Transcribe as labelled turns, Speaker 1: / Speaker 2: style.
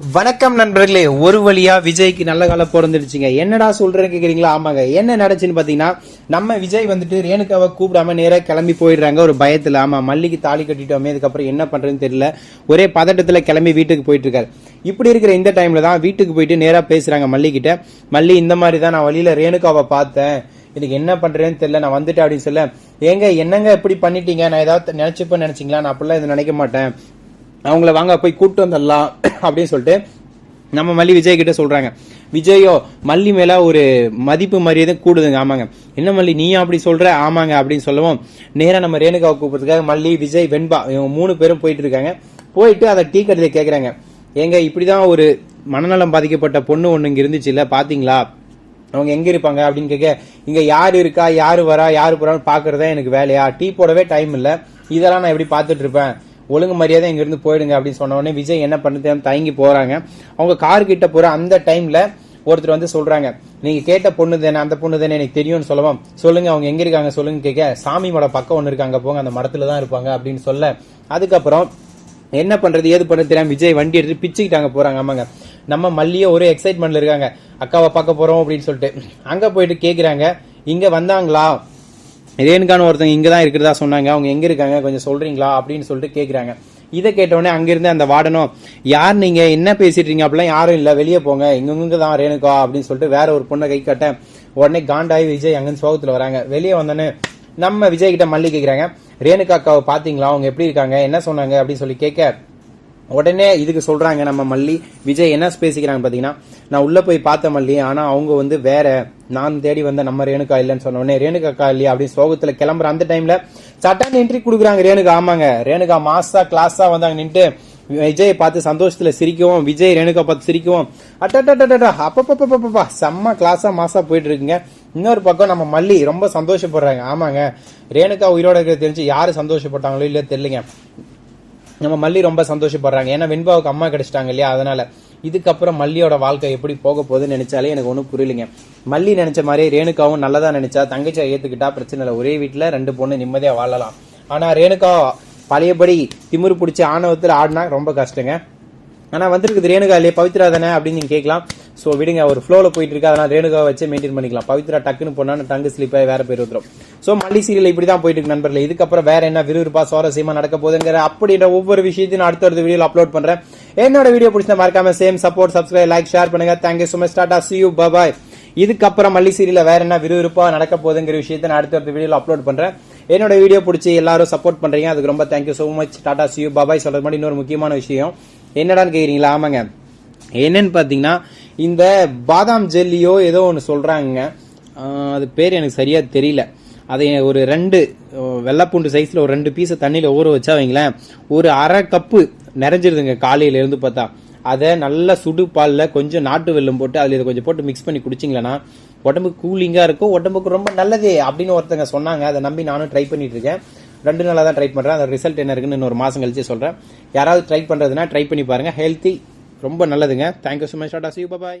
Speaker 1: வணக்கம் நண்பர்களே ஒரு வழியா விஜய்க்கு நல்ல காலம் பிறந்துடுச்சுங்க. என்னடா சொல்றேன்னு கேக்குறீங்களா? ஆமாங்க. என்ன நடச்சுன்னு பாத்தீங்கன்னா நம்ம விஜய் வந்துட்டு ரேணுகாவை கூப்பிடாம நேராக கிளம்பி போயிடுறாங்க. ஒரு பயத்துல. ஆமா மல்லிக்கு தாலி கட்டிட்டோமே அதுக்கப்புறம் என்ன பண்றதுன்னு தெரியல. ஒரே பதட்டத்துல கிளம்பி வீட்டுக்கு போயிட்டு இருக்காரு இப்படி இருக்கிற இந்த டைம்ல தான் வீட்டுக்கு போயிட்டு நேராக பேசுறாங்க மல்லிக்கிட்ட மல்லி இந்த மாதிரி தான் நான் வழியில ரேணுகாவை பார்த்தேன். எனக்கு என்ன பண்றேன்னு தெரியல. நான் வந்துட்டேன் அப்படின்னு சொல்ல ஏங்க என்னங்க இப்படி பண்ணிட்டீங்க? நான் ஏதாவது நினைச்சுப்ப நினைச்சிங்களா? நான் அப்படிலாம் இது நினைக்க மாட்டேன். அவங்கள வாங்க போய் கூப்பிட்டு வந்துடலாம் அப்படின்னு சொல்லிட்டு நம்ம மல்லி விஜய் கிட்ட சொல்றாங்க. விஜயோ மல்லி மேல ஒரு மதிப்பு மரியாதை கூடுதுங்க ஆமாங்க. என்ன மல்லி நீ அப்படி சொல்ற? ஆமாங்க அப்படின்னு சொல்லவும் நேரா நம்ம ரேணுகாவை கூப்பிடுறதுக்காக மல்லி விஜய் வெண்பா இவங்க மூணு பேரும் போயிட்டு இருக்காங்க. போயிட்டு அதை டீ கடையில் கேக்குறாங்க. ஏங்க இப்படிதான் ஒரு மனநலம் பாதிக்கப்பட்ட பொண்ணு ஒண்ணு இங்க இருந்துச்சு இல்ல பாத்தீங்களா? அவங்க எங்க இருப்பாங்க அப்படின்னு கேட்க இங்க யாரு இருக்கா யாரு வரா யாரு போறான்னு பாக்குறதா எனக்கு வேலையா? டீ போடவே டைம் இல்ல. இதெல்லாம் நான் எப்படி பார்த்துட்டு இருப்பேன்? ஒழுங்கு மரியாதை இங்கிருந்து போயிடுங்க அப்படின்னு சொன்ன உடனே விஜய் என்ன பண்ணது? தயங்கி போறாங்க. அவங்க கார் கிட்ட போற அந்த டைம்ல ஒருத்தர் வந்து சொல்றாங்க நீங்க கேட்ட பொண்ணு தானே அந்த பொண்ணு தானே எனக்கு தெரியும்னு சொல்லவும் சொல்லுங்க அவங்க எங்க இருக்காங்க சொல்லுங்க கேட்க சாமி மட பக்கம் ஒண்ணு இருக்காங்க போங்க அந்த மடத்தில் தான் இருப்பாங்க அப்படின்னு சொல்ல. அதுக்கப்புறம் என்ன பண்றது ஏது பண்ண தெரியாம விஜய் வண்டி எடுத்து பிச்சுக்கிட்டாங்க போறாங்க. ஆமாங்க. நம்ம மல்லியே ஒரு எக்ஸைட்மெண்ட்ல இருக்காங்க. அக்காவை பார்க்க போறோம் அப்படின்னு சொல்லிட்டு. அங்க போயிட்டு கேக்குறாங்க இங்க வந்தாங்களா? ரேணுகான்னு ஒருத்தங்க இங்கே தான் இருக்கிறதா சொன்னாங்க. அவங்க எங்கே இருக்காங்க? கொஞ்சம் சொல்கிறீங்களா அப்படின்னு சொல்லிட்டு கேட்குறாங்க இதை கேட்டவுடனே அங்கேருந்து அந்த வார்டனும் யார் நீங்கள் என்ன பேசிட்டீங்க இருக்கீங்க? அப்படிலாம் யாரும் இல்லை. வெளியே போங்க. எங்கெங்க தான் ரேணுகா அப்படின்னு சொல்லிட்டு வேற ஒரு பொண்ணை கை கட்ட உடனே காண்டாயி விஜய் அங்கேருந்து சோகத்தில் வராங்க. வெளியே வந்தோடனே நம்ம விஜய் கிட்ட மல்லி கேட்குறாங்க ரேணுகா அக்காவை பார்த்தீங்களா அவங்க எப்படி இருக்காங்க? என்ன சொன்னாங்க? அப்படின்னு சொல்லி கேட்க உடனே இதுக்கு சொல்றாங்க நம்ம மல்லி. விஜய் என்ன பேசிக்கிறாங்க பாத்தீங்கன்னா நான் உள்ள போய் பார்த்த மல்லி ஆனா அவங்க வந்து வேற நான் தேடி வந்த நம்ம ரேணுகா இல்லைன்னு சொன்ன உடனே ரேணுகா இல்லையா? அப்படின்னு சோகத்துல கிளம்புற அந்த டைம்ல சட்டான என்ட்ரி கொடுக்குறாங்க ரேணுகா. ஆமாங்க. ரேணுகா மாசா கிளாஸா வந்தாங்க நின்று விஜயை பார்த்து சந்தோஷத்துல சிரிக்கவும் விஜய் ரேணுகா பார்த்து சிரிக்கவும் அட்டா அப்பப்பப்பப்பா செம்ம கிளாஸா மாசா போயிட்டு இருக்குங்க. இன்னொரு பக்கம் நம்ம மல்லி ரொம்ப சந்தோஷப்படுறாங்க. ஆமாங்க. ரேணுகா உயிரோட இருக்கிறது தெரிஞ்சு யாரு சந்தோஷப்பட்டாங்களோ இல்லையோ தெரியலங்க. நம்ம மல்லி ரொம்ப சந்தோஷப்படுறாங்க. ஏன்னா வெண்பாவுக்கு அம்மா கிடைச்சிட்டாங்க இல்லையா? அதனால இதுக்கப்புறம் மல்லியோட வாழ்க்கை எப்படி போக போகுதுன்னு நினைச்சாலே எனக்கு ஒன்றும் புரியலைங்க. மல்லி நினைச்ச மாதிரி ரேணுகாவும் நல்லதா நினைச்சா தங்கச்சியை ஏத்துக்கிட்டா பிரச்சனை இல்லை. ஒரே வீட்டில் ரெண்டு பொண்ணு நிம்மதியாக வாழலாம். ஆனால் ரேணுகா பழையபடி திமிரு பிடிச்சி ஆணவத்தில் ஆடினா ரொம்ப கஷ்டங்க. ஆனா வந்திருக்குது ரேணுகா இல்லையே பவித்ரா தானே அப்படின்னு நீங்க கேட்கலாம். சோ விடுங்க ஒரு ஃப்ளோல போயிட்டு இருக்கு அதனால ரேணுகாவை வச்சு மெயின்டைன் பண்ணிக்கலாம். பவித்ரா டக்குன்னு போனான்னு டங்கு ஸ்லிப் வேற பேர் வந்துடும் சோ மல்லி சீரியல் இப்படி தான் போயிட்டு இருக்கு நண்பர்களே. இதுக்கப்புறம் வேற என்ன விறுவிறுப்பா சுவாரஸ்யமா நடக்க போதுங்கிற அப்படின்ற ஒவ்வொரு விஷயத்தையும் நான் அடுத்த அடுத்த வீடியோ அப்லோட் பண்றேன். என்னோட வீடியோ பிடிச்சா மறக்காம same support subscribe like share பண்ணுங்க. Thank you so much tata see you bye இதுக்கப்புறம் மல்லி சீரியல வேற என்ன விறுவிறுப்பா நடக்க போகுதுங்கிற விஷயத்தை நான் அடுத்த அடுத்த வீடியோவில் அப்லோட் பண்றேன். என்னோட வீடியோ பிடிச்சி எல்லாரும் சப்போர்ட் பண்றீங்க. அதுக்கு ரொம்ப thank you so much tata see you. Bye சொல்றது மாதிரி இன்னொரு முக்கியமான விஷயம். என்னடான்னு கேக்குறீங்களா? ஆமாங்க. என்னன்னு பாத்தீங்கன்னா இந்த பாதாம் ஜெல்லியோ ஏதோ ஒன்று சொல்றாங்க அது பேர் எனக்கு சரியா தெரியல. அதை ஒரு ரெண்டு அஹ் வெள்ளைப்பூண்டு சைஸ்ல ஒரு ரெண்டு பீஸை தண்ணியில் ஊற வச்சா வைங்களேன் ஒரு அரை கப்பு நிறைஞ்சிருதுங்க காலையில இருந்து பார்த்தா. அதை நல்லா சுடு பாலில் கொஞ்சம் நாட்டு வெல்லம் போட்டு அதில் இதை கொஞ்சம் போட்டு மிக்ஸ் பண்ணி குடிச்சிங்களேன்னா உடம்புக்கு கூலிங்காக இருக்கும் உடம்புக்கு ரொம்ப நல்லது அப்படின்னு ஒருத்தங்க சொன்னாங்க. அதை நம்பி நானும் ட்ரை பண்ணிட்டு இருக்கேன். ரெண்டு நாளாக தான் ட்ரை பண்ணுறேன் அந்த ரிசல்ட் என்ன இருக்குன்னு இன்னொரு மாதம் கழிச்சு சொல்கிறேன் யாராவது ட்ரை பண்ணுறதுனா ட்ரை பண்ணி பாருங்கள் ஹெல்த்தி ரொம்ப நல்லதுங்க. Thank you so much tata see bye